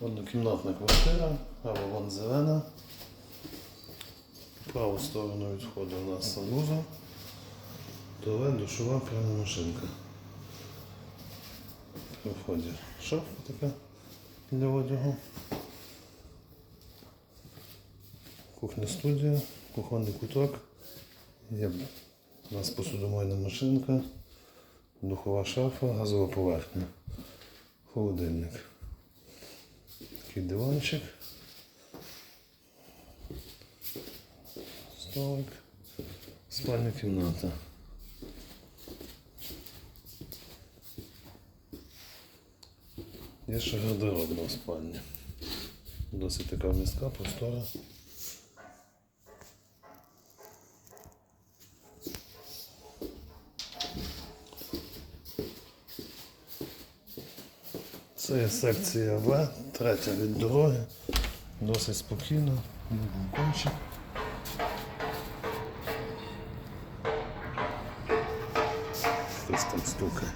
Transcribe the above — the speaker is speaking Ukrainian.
Однокімнатна квартира, або вон зелена. Праву сторону від входу у нас санвузол. Туалет, душова, прямо машинка. При вході шафа така для одягу. Кухня студія, кухонний куток. Є у нас посудомойна машинка, духова шафа, газова поверхня, холодильник. Такий диванчик. Столик. Спальня кімната. Є ще гардеробна спальня. Досить така міська, простора. Це є секція В, третя від дороги. Досить спокійно. Є балкончик. Хтось там стукає.